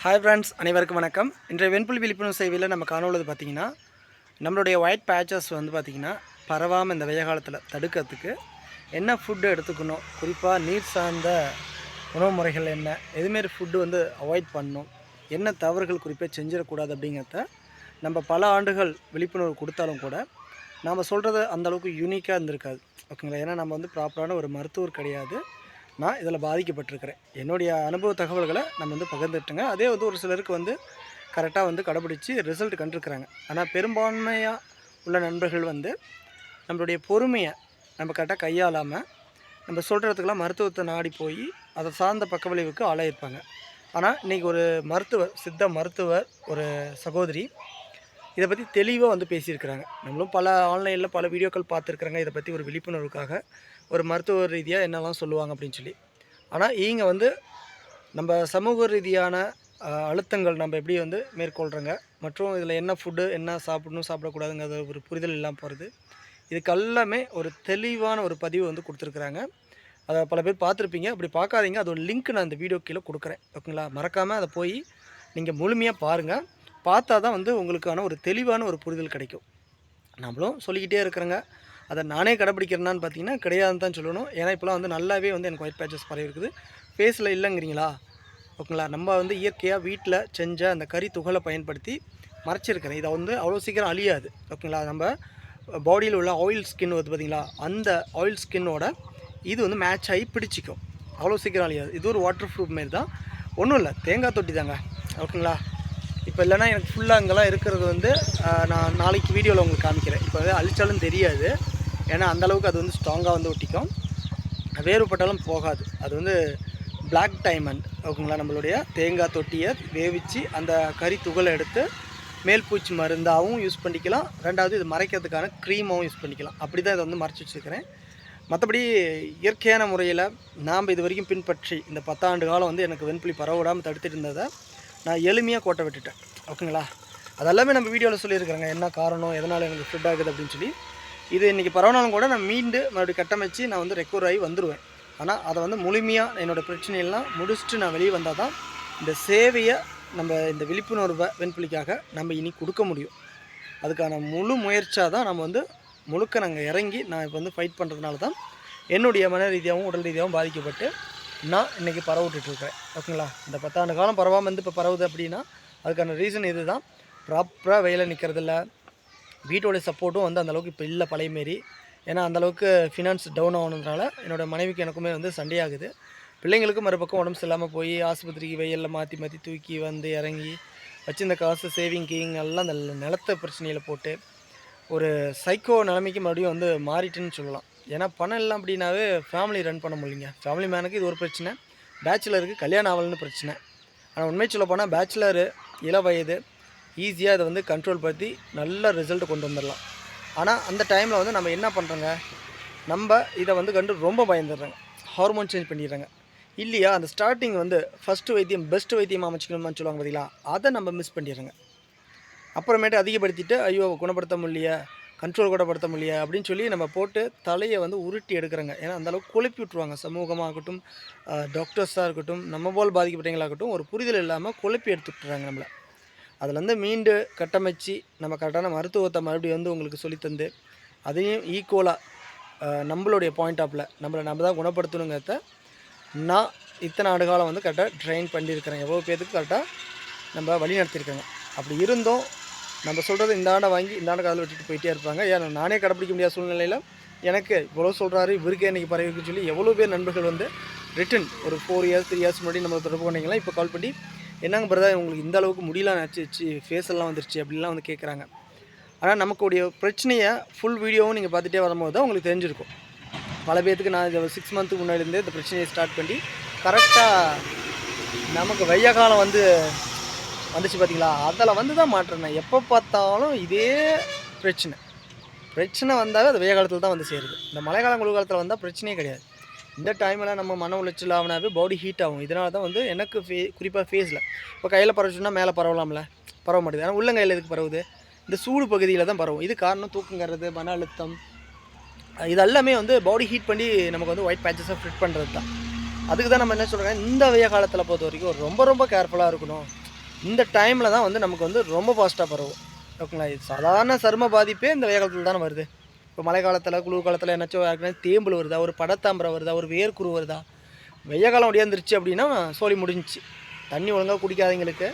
Hi friends அனைவருக்கும் வணக்கம். இன்றைய வெண்புல் விழிப்புணர்வு சேவையில் நம்ம காணொள்ளது பார்த்தீங்கன்னா நம்மளுடைய ஒயிட் பேச்சஸ் வந்து பார்த்திங்கன்னா பரவாமல் இந்த வெய்ய காலத்தில் தடுக்கிறதுக்கு என்ன ஃபுட்டு எடுத்துக்கணும்? குறிப்பாக நீர் சார்ந்த உணவு முறைகள் என்ன? எதுமாரி ஃபுட்டு வந்து அவாய்ட் பண்ணணும்? என்ன தவறுகள் குறிப்பாக செஞ்சிடக்கூடாது அப்படிங்கிறத நம்ம பல ஆண்டுகள் விழிப்புணர்வு கொடுத்தாலும் கூட நாம் சொல்கிறது அந்தளவுக்கு யூனிக்காக இருந்திருக்காது. ஓகேங்களா? ஏன்னா நம்ம வந்து ப்ராப்பரான ஒரு மருத்துவர் கிடையாது. நான் இதில் பாதிக்கப்பட்டிருக்கிறேன். என்னுடைய அனுபவ தகவல்களை நம்ம வந்து பகிர்ந்துட்டுங்க. அதே வந்து ஒரு சிலருக்கு வந்து கரெக்டாக வந்து கடைபிடிச்சி ரிசல்ட் கண்டிருக்கிறாங்க. ஆனால் பெரும்பான்மையாக உள்ள நண்பர்கள் வந்து நம்மளுடைய பொறுமையை நம்ம கரெக்டாக கையாளாமல் நம்ம சொல்கிறதுக்கெல்லாம் மருத்துவத்தை நாடி போய் அதை சார்ந்த பக்க விளைவுக்கு ஆளாயிருப்பாங்க. ஆனால் இன்றைக்கி ஒரு மருத்துவர் சித்த மருத்துவர் ஒரு சகோதரி இதை பற்றி தெளிவாக வந்து பேசியிருக்கிறாங்க. நம்மளும் பல ஆன்லைனில் பல வீடியோக்கள் பார்த்துருக்குறாங்க. இதை பற்றி ஒரு விழிப்புணர்வுக்காக ஒரு மருத்துவ ரீதியாக என்னெல்லாம் சொல்லுவாங்க அப்படின்னு சொல்லி. ஆனால் இவங்க வந்து நம்ம சமூக ரீதியான அழுத்தங்கள் நம்ம எப்படி வந்து மேற்கொள்கிறோங்க மற்றும் இதில் என்ன ஃபுட்டு என்ன சாப்பிடணும் சாப்பிடக்கூடாதுங்கிறது ஒரு புரிதல் இல்லாமல் போகிறது இதுக்கு எல்லாமே ஒரு தெளிவான ஒரு பதிவு வந்து கொடுத்துருக்குறாங்க. அதை பல பேர் பார்த்துருப்பீங்க. அப்படி பார்க்காதீங்க. அதோட லிங்க் நான் இந்த வீடியோ கீழே கொடுக்குறேன். ஓகேங்களா? மறக்காமல் அதை போய் நீங்கள் முழுமையாக பாருங்கள் பார்த்தா தான் வந்து உங்களுக்கான ஒரு தெளிவான ஒரு புரிதல் கிடைக்கும். நம்மளும் சொல்லிக்கிட்டே இருக்கிறேங்க. அதை நானே கடைப்பிடிக்கிறேனான்னு பார்த்தீங்கன்னா கிடையாதுன்னு தான் சொல்லணும். ஏன்னா இப்போலாம் வந்து நல்லாவே வந்து எனக்கு ஒயிட் பேச்சஸ் பரவி இருக்குது. ஃபேஸில் இல்லைங்கிறீங்களா? ஓகேங்களா? நம்ம வந்து இயற்கையாக வீட்டில் செஞ்ச அந்த கறி துகளை பயன்படுத்தி மறைச்சிருக்கிறேன். இதை வந்து அவ்வளோ சீக்கிரம் அழியாது. ஓகேங்களா? நம்ம பாடியில் உள்ள ஆயில் ஸ்கின் வந்து பார்த்திங்களா? அந்த ஆயில் ஸ்கின்னோட இது வந்து மேட்ச் ஆகி பிடிச்சிக்கும். அவ்வளோ சீக்கிரம் அழியாது. இது ஒரு வாட்டர் ப்ரூஃப் மாரி தான். ஒன்றும் இல்லை. தேங்காய் தொட்டி தாங்க. ஓகேங்களா? இப்போ இல்லைன்னா எனக்கு ஃபுல்லாக அங்கெல்லாம் இருக்கிறது வந்து நான் நாளைக்கு வீடியோவில் உங்களுக்கு காமிக்கிறேன். இப்போ அழிச்சாலும் தெரியாது. ஏன்னா அந்தளவுக்கு அது வந்து ஸ்ட்ராங்காக வந்து ஒட்டிக்கும். வேறுபட்டாலும் போகாது. அது வந்து பிளாக் டைமண்ட் ஓகேங்களா? நம்மளுடைய தேங்காய் தொட்டியை வேவிச்சு அந்த கறி துகளை எடுத்து மேல் பூச்சி மருந்தாகவும் யூஸ் பண்ணிக்கலாம். ரெண்டாவது இது மறைக்கிறதுக்கான க்ரீமாகவும் யூஸ் பண்ணிக்கலாம். அப்படி தான் இதை வந்து மறைச்சி வச்சுருக்கிறேன். மற்றபடி இயற்கையான முறையில் நாம் இது வரைக்கும் பின்பற்றி இந்த பத்தாண்டு காலம் வந்து எனக்கு வெண்புலி பரவிடாமல் தடுத்துட்டு இருந்ததை நான் எளிமையாக கோட்டை விட்டுட்டேன். ஓகேங்களா? அதெல்லாமே நம்ம வீடியோவில் சொல்லியிருக்கிறேங்க. என்ன காரணம் எதனால் எனக்கு ஃபிட் ஆகுது அப்படின்னு சொல்லி. இது இன்றைக்கி பரவனாலும் கூட நான் மீண்டு மறுபடியும் கட்டமைச்சு நான் வந்து ரெக்கவர் ஆகி வந்துடுவேன் ஆனால் அதை வந்து முழுமையாக என்னோடய பிரச்சனையெல்லாம் முடிச்சுட்டு நான் வெளியே வந்தால் தான் இந்த சேவையை நம்ம இந்த விழிப்புணர்வை வெண்புலிக்காக நம்ம இனி கொடுக்க முடியும். அதுக்கான முழு முயற்சியாக தான் நம்ம வந்து முழுக்க நாங்கள் இறங்கி நான் இப்போ வந்து ஃபைட் பண்ணுறதுனால தான் என்னுடைய மன ரீதியாகவும் உடல் ரீதியாகவும் பாதிக்கப்பட்டு நான் இன்றைக்கி பரவிட்டுருக்கேன் ஓகேங்களா இந்த பத்தாண்டு காலம் பரவாமல் வந்து இப்போ பரவுது அப்படின்னா அதுக்கான ரீசன் இது தான் ப்ராப்பராக வெயில நிற்கிறதில்ல வீட்டோட சப்போர்ட்டும் வந்து அந்தளவுக்கு இப்போ இல்லை பழைய மாரி. ஏன்னா அந்தளவுக்கு ஃபினான்ஸ் டவுன் ஆனதுனால என்னோடய மனைவிக்கு எனக்குமே வந்து சண்டையாகுது பிள்ளைங்களுக்கும் மறுபக்கம் உடம்பு சரியில்லாமல் போய் ஆஸ்பத்திரிக்கு வெயிலில் மாற்றி மாற்றி தூக்கி வந்து இறங்கி வச்சிருந்த காசு சேவிங் கீங் எல்லாம் அந்த நிலத்த பிரச்சனையில் போட்டு ஒரு சைக்கோ நிலைமைக்கு மறுபடியும் வந்து மாறிட்டுன்னு சொல்லலாம். ஏன்னா பணம் இல்லை அப்படின்னாவே ஃபேமிலி ரன் பண்ண முடியலைங்க. ஃபேமிலி மேனுக்கு இது ஒரு பிரச்சனை. பேச்சுலருக்கு கல்யாணம் ஆகலன்னு பிரச்சனை. ஆனால் உண்மை சொல்ல போனால் பேச்சுலரு இள வயது ஈஸியாக இதை வந்து கண்ட்ரோல் படுத்தி நல்ல ரிசல்ட் கொண்டு வந்துடலாம். ஆனால் அந்த டைமில் வந்து நம்ம என்ன பண்ணுறோங்க நம்ம இதை வந்து கண்டு ரொம்ப பயந்துடுறாங்க. ஹார்மோன் சேஞ்ச் பண்ணிடுறாங்க. இல்லையா? அந்த ஸ்டார்டிங் வந்து ஃபஸ்ட்டு வைத்தியம் பெஸ்ட் வைத்தியம் அமைச்சிக்கணுமான்னு சொல்லுவாங்க பார்த்தீங்களா அதை நம்ம மிஸ் பண்ணிடுறோங்க. அப்புறமேட்டு அதிகப்படுத்திட்டு ஐயோ குணப்படுத்த முடியல கண்ட்ரோல் குணப்படுத்த முடியல அப்படின்னு சொல்லி நம்ம போட்டு தலையை வந்து உருட்டி எடுக்கிறோங்க. ஏன்னா அந்தளவுக்கு குழப்பி விட்ருவாங்க சமூகமாகட்டும் டாக்டர்ஸாக இருக்கட்டும் நம்ம போல் பாதிக்கப்பட்டவங்களாகட்டும் ஒரு புரிதல் இல்லாமல் குழப்பி எடுத்துட்டுறாங்க நம்மளை. அதுலேருந்து மீண்டு கட்டமைச்சு நம்ம கரெக்டான மருத்துவத்தை மறுபடியும் வந்து உங்களுக்கு சொல்லித்தந்து அதையும் ஈக்குவலாக நம்மளுடைய பாயிண்ட் ஆஃபில் நம்மளை நம்ம தான் குணப்படுத்தணுங்கிறத நான் இத்தனை ஆண்டு காலம் வந்து கரெக்டாக ட்ரெயின் பண்ணியிருக்கிறேன். எவ்வளோ பேருக்கு கரெக்டாக நம்ம வழி நடத்தியிருக்கேங்க. அப்படி இருந்தும் நம்ம சொல்கிறது இந்த ஆண்டை வாங்கி இந்த ஆண்டை காதில் விட்டுட்டு போயிட்டே இருப்பாங்க. ஏன்னா நானே கடைப்பிடிக்க முடியாத சூழ்நிலையில் எனக்கு இவ்வளோ சொல்கிறாரு இவருக்கே இன்றைக்கி பரவிக்குன்னு சொல்லி எவ்வளோ பேர் நண்பர்கள் வந்து ரிட்டன் ஒரு ஃபோர் இயர்ஸ் த்ரீ இயர்ஸ் முன்னாடி நம்ம தொடர்பு பண்ணிங்களா இப்போ கால் பண்ணி என்னங்க பிரதர் உங்களுக்கு இந்த அளவுக்கு முடியலாம் நச்சுச்சு ஃபேஸ் எல்லாம் வந்துருச்சு அப்படிலாம் வந்து கேட்குறாங்க ஆனால் நமக்குடைய பிரச்சனையை ஃபுல் வீடியோவும் நீங்கள் பார்த்துட்டே வரும்போது தான் உங்களுக்கு தெரிஞ்சிருக்கும். பல பேர்த்துக்கு நான் இந்த சிக்ஸ் மந்த்துக்கு முன்னாடிலேருந்து இந்த பிரச்சனையை ஸ்டார்ட் பண்ணி கரெக்டாக நமக்கு வெய்ய காலம் வந்து வந்துச்சு பார்த்தீங்களா அதில் வந்து தான் மாற்றணும் எப்போ பார்த்தாலும் இதே பிரச்சனை. பிரச்சனை வந்தாவே அது வெய்ய காலத்தில் தான் வந்து சேருது. இந்த மழை காலம் காலத்தில் வந்தால் பிரச்சனையே கிடையாது. இந்த டைமில் நம்ம மன உளைச்சல் ஆகினாவே பாடி ஹீட் ஆகும். இதனால தான் வந்து எனக்கு ஃபே குறிப்பாக ஃபேஸில் இப்போ கையில் பரவச்சுன்னா மேலே பரவலாம்ல? பரவ மாட்டேது ஆனால் உள்ளங்கையில் எதுக்கு பரவுது? இந்த சூடு பகுதியில் தான் பரவும். இது காரணம் தூக்கங்கிறது மன அழுத்தம். இது எல்லாமே வந்து பாடி ஹீட் பண்ணி நமக்கு வந்து ஒயிட் பேச்சஸை ஃபிட் பண்ணுறது தான். அதுக்கு தான் நம்ம என்ன சொல்கிறோம் இந்த வெய்ய காலத்தில் பொறுத்த வரைக்கும் ரொம்ப ரொம்ப கேர்ஃபுல்லாக இருக்கணும். இந்த டைமில் தான் வந்து நமக்கு வந்து ரொம்ப ஃபாஸ்ட்டாக பரவும். ஓகேங்களா? இது சாதாரண சரும பாதிப்பே இந்த வெயில் காலத்தில் தானே வருது. இப்போ மழை காலத்தில் குளிர் காலத்தில் என்னாச்சும் யாருக்குன்னா தேம்பல் வருதா ஒரு படத்தாம்பரம் வருதா ஒரு வேர்க்குரு வருதா வெய்ய காலம் ஒடியாந்துருச்சு அப்படின்னா சோழி முடிஞ்சிச்சு. தண்ணி ஒழுங்காக குடிக்காதவங்களுக்கு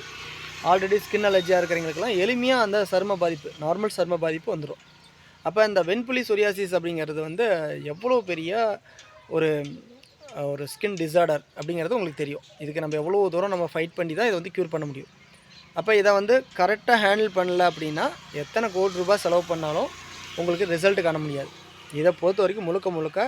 ஆல்ரெடி ஸ்கின் அலர்ஜியாக இருக்கிறவங்களுக்குலாம் எளிமையாக அந்த சரும பாதிப்பு நார்மல் சரும பாதிப்பு வந்துடும் அப்போ இந்த வெண்புலி சொரியாசிஸ் அப்படிங்கிறது வந்து எவ்வளோ பெரிய ஒரு ஒரு ஸ்கின் டிசார்டர் அப்படிங்கிறது உங்களுக்கு தெரியும். இதுக்கு நம்ம எவ்வளோ தூரம் நம்ம ஃபைட் பண்ணி தான் இதை வந்து க்யூர் பண்ண முடியும். அப்போ இதை வந்து கரெக்டாக ஹேண்டில் பண்ணல அப்படின்னா எத்தனை கோடி ரூபாய் செலவு பண்ணாலும் உங்களுக்கு ரிசல்ட்டு காண முடியாது. இதை பொறுத்த வரைக்கும் முழுக்க முழுக்க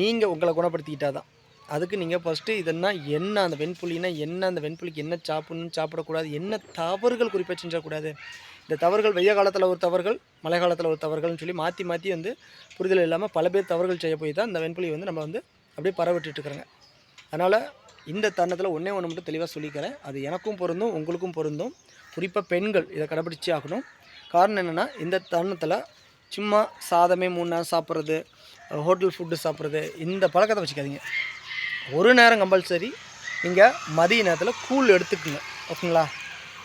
நீங்கள் உங்களை குணப்படுத்திக்கிட்டா தான். அதுக்கு நீங்கள் ஃபஸ்ட்டு இதெல்லாம் என்ன அந்த வெண்புலினா என்ன அந்த வெண்புலிக்கு என்ன சாப்பிடணும் சாப்பிடக்கூடாது என்ன தவறுகள் குறிப்பாக செஞ்சக்கூடாது இந்த தவறுகள் வெய்ய காலத்தில் ஒரு தவறுகள் மழை காலத்தில் ஒரு தவறுகள்னு சொல்லி மாற்றி மாற்றி வந்து புரிதல் இல்லாமல் பல பேர் தவறுகள் செய்ய போய் தான் இந்த வெண்புலியை வந்து நம்ம வந்து அப்படியே பரவிட்டுருக்குறோங்க அதனால் இந்த தருணத்தில் ஒன்றே ஒன்று மட்டும் தெளிவாக சொல்லிக்கிறேன். அது எனக்கும் பொருந்தும் உங்களுக்கும் பொருந்தும். குறிப்பாக பெண்கள் இதை கடைபிடிச்சே ஆகணும். காரணம் என்னென்னா இந்த தருணத்தில் சும்மா சாதமே மூணு நேரம் சாப்பிட்றது ஹோட்டல் ஃபுட்டு சாப்பிட்றது இந்த பழக்கத்தை வச்சுக்காதீங்க. ஒரு நேரம் கம்பல்சரி நீங்கள் மதிய நேரத்தில் கூழ் எடுத்துக்குங்க. ஓகேங்களா?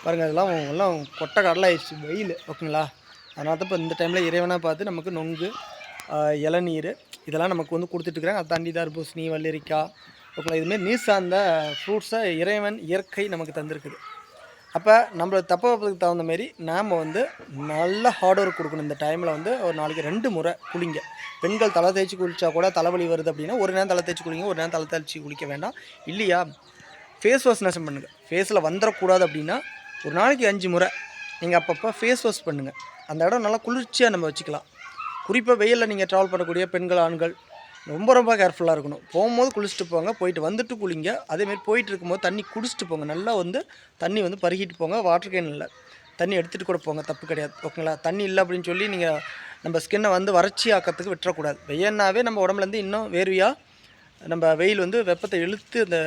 பாருங்கள் அதெல்லாம் எல்லாம் கொட்டை கடலாயிடுச்சு வெயில். ஓகேங்களா? அதனால தான் இப்போ இந்த டைமில் இறைவனாக பார்த்து நமக்கு நொங்கு இளநீர் இதெல்லாம் நமக்கு வந்து கொடுத்துட்ருக்குறாங்க அதை தாண்டி தர்பூசணி வள்ளரிக்காய் ஓகேங்களா? இதுமாரி நீர் சார்ந்த ஃப்ரூட்ஸை இறைவன் இயற்கை நமக்கு தந்திருக்குது. அப்போ நம்மளை தப்பு வைப்பதுக்கு தகுந்த மாரி நாம் வந்து நல்ல ஹார்ட் ஒர்க் கொடுக்கணும். இந்த டைமில் வந்து ஒரு நாளைக்கு ரெண்டு முறை குளிங்க. பெண்கள் தலை தேய்ச்சி குளித்தா கூட தலைவலி வருது அப்படின்னா ஒரு நேரம் தலை தேய்ச்சி குளிங்க ஒரு நேரம் தலை தேய்ச்சி குளிக்க வேண்டாம். இல்லையா? ஃபேஸ் வாஷ் நஷ்டம் பண்ணுங்கள் ஃபேஸில் வந்துடக்கூடாது அப்படின்னா ஒரு நாளைக்கு அஞ்சு முறை. நீங்கள் அப்பப்போ ஃபேஸ் வாஷ் பண்ணுங்கள் அந்த இடம் நல்லா குளிர்ச்சியாக நம்ம வச்சுக்கலாம். குறிப்பாக வெயிலில் நீங்கள் ட்ராவல் பண்ணக்கூடிய பெண்கள் ஆண்கள் ரொம்ப ரொம்ப கேர்ஃபுல்லாக இருக்கணும். போகும்போது குளிச்சுட்டு போங்க போயிட்டு வந்துட்டு குளிங்க. அதேமாரி போயிட்டு இருக்கும்போது தண்ணி குடிச்சிட்டு போங்க. நல்லா வந்து தண்ணி வந்து பருகிட்டு போங்க. வாட்டர் கேன் இல்லை. தண்ணி எடுத்துகிட்டு கூட போங்க. தப்பு கிடையாது. ஓகேங்களா? தண்ணி இல்லை அப்படின்னு சொல்லி நீங்கள் நம்ம ஸ்கின்னை வந்து வறட்சி ஆக்கிறதுக்கு விட்டுறக்கூடாது. வெய்யன்னாவே நம்ம உடம்புலேருந்து இன்னும் வேர்வையாக நம்ம வெயில் வந்து வெப்பத்தை இழுத்து அந்த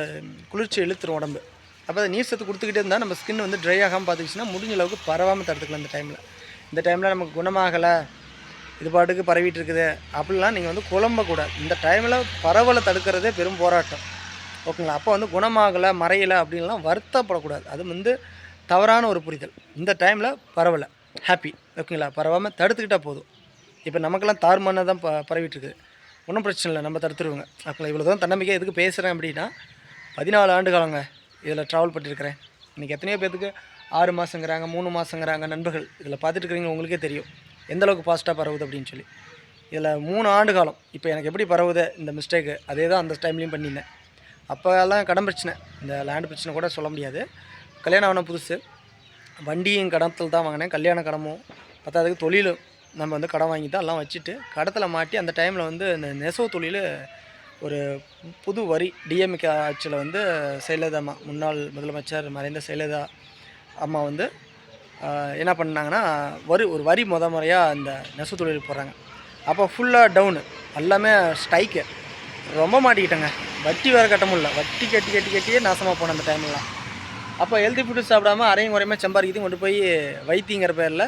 குளிர்ச்சியை இழுத்துரும் உடம்பு. அப்போ அதை நீர் சத்து கொடுத்துக்கிட்டே இருந்தால் நம்ம ஸ்கின் வந்து ட்ரை ஆகாமல் பார்த்துக்கிச்சுன்னா முடிஞ்ச அளவுக்கு பரவாமல் தடுத்துக்கலாம் இந்த டைமில் இந்த டைமில் நமக்கு குணமாகலை. இது பாட்டுக்கு பரவிட்டு இருக்குது அப்படிலாம் நீங்கள் வந்து குழம்பக்கூடாது. இந்த டைமில் பரவலை தடுக்கிறதே பெரும் போராட்டம். ஓகேங்களா? அப்போ வந்து குணமாகலை மறையலை அப்படின்லாம் வருத்தப்படக்கூடாது. அது வந்து தவறான ஒரு புரிதல். இந்த டைமில் பரவலை. ஹாப்பி ஓகேங்களா? பரவாமல் தடுத்துக்கிட்டால் போதும். இப்போ நமக்கெல்லாம் தார்மானாக தான் ப பரவிட்டுருக்குது ஒன்றும் பிரச்சனை இல்லை. நம்ம தடுத்துருவோங்க. ஓகேங்களா இவ்வளோ தான் தன்னம்பிக்கை எதுக்கு பேசுகிறேன் அப்படின்னா பதினாலு ஆண்டு காலங்க இதில் ட்ராவல் பண்ணியிருக்கிறேன் இன்றைக்கி எத்தனையோ பேர்த்துக்கு ஆறு மாதங்கிறாங்க மூணு மாதங்கிறாங்க நண்பர்கள். இதில் பார்த்துட்டு இருக்கிறீங்க உங்களுக்கே தெரியும். எந்தளவுக்கு ஃபாஸ்ட்டாக பரவுது அப்படின்னு சொல்லி. இதில் மூணு ஆண்டு காலம். இப்போ எனக்கு எப்படி பரவுது இந்த மிஸ்டேக்கு அதே தான் அந்த டைம்லேயும் பண்ணியிருந்தேன். அப்போல்லாம் கடன் பிரச்சனை. இந்த லேண்டு பிரச்சனை கூட சொல்ல முடியாது. கல்யாணம் ஆன புதுசு. வண்டியும் கடத்தில் தான் வாங்கினேன். கல்யாண கடமும் பத்தாவதுக்கு தொழிலும் நம்ம வந்து கடன் வாங்கி தான் எல்லாம் வச்சுட்டு கடத்தில் மாட்டி அந்த டைமில் வந்து இந்த நெசவு தொழில் ஒரு புது வரி. டிஎம்கே ஆட்சியில் வந்து செயலலிதா அம்மா முன்னாள் முதலமைச்சர் மறைந்த செயலதா அம்மா வந்து என்ன பண்ணாங்கன்னா வரி ஒரு வரி முத முறையாக இந்த நெசவு தொழில் போடுறாங்க அப்போ ஃபுல்லாக டவுனு எல்லாமே ஸ்ட்ரைக்கு ரொம்ப மாட்டிக்கிட்டேங்க. வட்டி வேறு கட்ட முடியல. வட்டி கட்டி கட்டி கட்டியே நாசமாக போனேன் அந்த டைம்லாம் அப்போ ஹெல்த்தி ஃபுட்டு சாப்பிடாம அரையும் குறையுமே செம்பாரிக்கத்தையும் கொண்டு போய் வைத்தியங்கிற பேரில்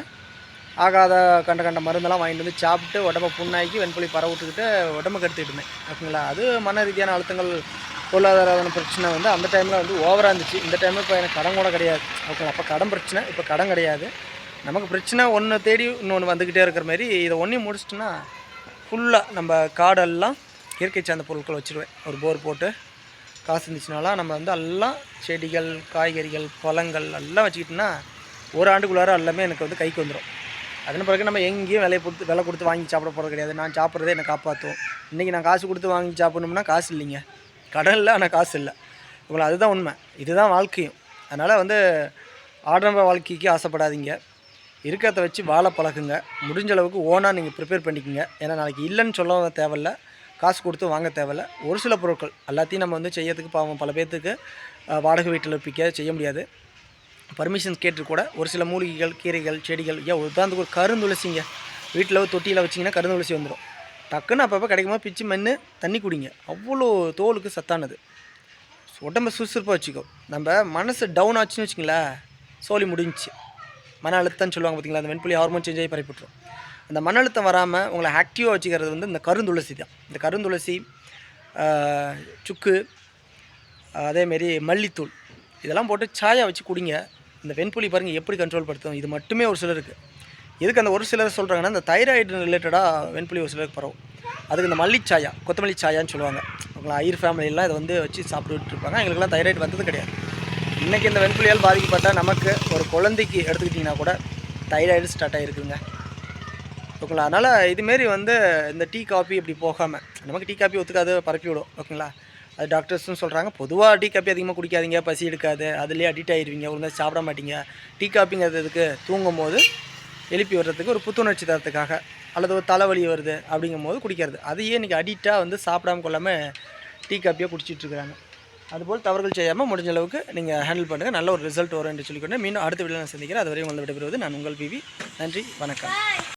ஆகாத கண்ட கண்ட மருந்தெல்லாம் வாங்கிட்டு வந்து சாப்பிட்டு உடம்ப புண்ணாக்கி வெண்புலி பரவ விட்டுக்கிட்டு உடம்பு கெடுத்துக்கிட்டு இருந்தேன். ஓகேங்களா? அது மன ரீதியான அழுத்தங்கள் பொருளாதார பிரச்சனை வந்து அந்த டைமில் வந்து ஓவராக இருந்துச்சு. இந்த டைமில் இப்போ எனக்கு கடன் கூட கிடையாது. ஓகே அப்போ கடன் பிரச்சனை இப்போ கடன் கிடையாது. நமக்கு பிரச்சனை ஒன்று தேடி இன்னொன்று வந்துக்கிட்டே இருக்கிற மாதிரி இதை ஒன்றையும் முடிச்சிட்டோன்னா ஃபுல்லாக நம்ம காடெல்லாம் இயற்கை சார்ந்த பொருட்கள் வச்சுருவேன். ஒரு போர் போட்டு காசு இருந்துச்சுனாலாம் நம்ம வந்து எல்லாம் செடிகள் காய்கறிகள் பழங்கள் எல்லாம் வச்சுக்கிட்டோன்னா ஒரு ஆண்டுக்குள்ளார எல்லாமே எனக்கு வந்து கைக்கு வந்துடும் அதன் பிறகு நம்ம எங்கேயும் விலை கொடுத்து விலை கொடுத்து வாங்கி சாப்பிட போகிறது கிடையாது. நான் சாப்பிட்றதே என்னை காப்பாற்றும் இன்றைக்கி நான் காசு கொடுத்து வாங்கி சாப்பிட்ணும்னா காசு இல்லைங்க. கடன் இல்லை ஆனால் காசு இல்லை. இவ்வளோ அதுதான் உண்மை. இதுதான் வாழ்க்கையும். அதனால் வந்து ஆடம்பர வாழ்க்கைக்கு ஆசைப்படாதீங்க. இருக்கிறத வச்சு வாழ பழகுங்க. முடிஞ்ச அளவுக்கு ஓனாக நீங்கள் ப்ரிப்பேர் பண்ணிக்கோங்க. ஏன்னா நாளைக்கு இல்லைன்னு சொல்ல தேவையில்ல. காசு கொடுத்து வாங்க தேவையில்ல. ஒரு சில பொருட்கள். எல்லாத்தையும் நம்ம வந்து செய்யறதுக்கு பாவம். பல பேர்த்துக்கு வாடகை வீட்டில் இருப்பிக்க செய்ய முடியாது. பர்மிஷன் கேட்டு கூட ஒரு சில மூலிகைகள் கீரைகள் செடிகள் ஏன் உதாரணத்துக்கு ஒரு கருந்துளசிங்க. வீட்டில் தொட்டியில் வச்சிங்கன்னா கருந்துளசி வந்துடும் டக்குன்னு அப்பப்போ கிடைக்குமா பிச்சு மண் தண்ணி குடிங்க. அவ்வளோ தோலுக்கு சத்தானது. உடம்ப சுறுசுறுப்பாக வச்சுக்கோ. நம்ம மனசு டவுன் ஆச்சுன்னு வச்சுங்களேன் சோலி முடிஞ்சுச்சு. மன அழுத்தம்னு சொல்லுவாங்க பார்த்தீங்களா அந்த வெண்புலி ஹார்மோன் சேஞ்ச் ஆகி பரப்பிட்டுரும் அந்த மன அழுத்தம் வராமல் உங்களை ஆக்டிவாக வச்சுக்கிறது வந்து இந்த கருந்துளசி தான். இந்த கருந்துளசி சுக்கு அதேமாரி மல்லித்தூள் இதெல்லாம் போட்டு சாயா வச்சு குடிங்க. இந்த வெண்புலி பாருங்கள் எப்படி கண்ட்ரோல் படுத்தும்? இது மட்டுமே ஒரு சிலருக்கு. எதுக்கு அந்த ஒரு சிலர் சொல்கிறாங்கன்னா இந்த தைராய்டு ரிலேட்டடாக வெண்புலி ஒரு சிலருக்கு பரவும். அதுக்கு இந்த மல்லிச்சாயா கொத்தமல்லி சாயான்னு சொல்லுவாங்க. அவங்கள ஐயர் ஃபேமிலியெல்லாம் இதை வந்து வச்சு சாப்பிட்டுட்டு இருப்பாங்க எங்களுக்குலாம் தைராய்டு வந்தது கிடையாது. இன்றைக்கி இந்த வெண்புலியால் பாதிக்கப்பட்டால் நமக்கு ஒரு குழந்தைக்கு எடுத்துக்கிட்டிங்கன்னா கூட தைராய்டு ஸ்டார்ட் ஆகிருக்குங்க ஓகேங்களா? அதனால் இதுமாரி வந்து இந்த டீ காஃபி இப்படி போகாமல் நமக்கு டீ காஃபி ஒத்துக்காது பரப்பி விடும். ஓகேங்களா? அது டாக்டர்ஸும் சொல்கிறாங்க பொதுவாக டீ காஃபி அதிகமாக குடிக்காதீங்க பசி எடுக்காது அதுலேயே அடிக்ட் ஆகிடுவீங்க ஒழுங்காக சாப்பிட மாட்டீங்க. டீ காஃபிங்கிறதுக்கு தூங்கும் போது எழுப்பி வர்றதுக்கு ஒரு புத்துணர்ச்சி தரத்துக்காக அல்லது ஒரு தலைவலி வருது அப்படிங்கும் போது குடிக்கிறது அதையே இன்றைக்கி அடிக்டாக வந்து சாப்பிடாம கொள்ளாமல் டீ காப்பியாக குடிச்சிட்ருக்கிறாங்க அதுபோல் தவறுகள் செய்யாமல் முடிஞ்ச அளவுக்கு நீங்கள் ஹேண்டில் பண்ணுங்கள் நல்ல ஒரு ரிசல்ட் வரும் என்று சொல்லிக்கொண்டு மீண்டும் அடுத்த வீடியோ நான் சந்திக்கிறேன். அதுவரையும் உங்களை விடைபெறுவது நான் உங்கள் பிவி. நன்றி வணக்கம்.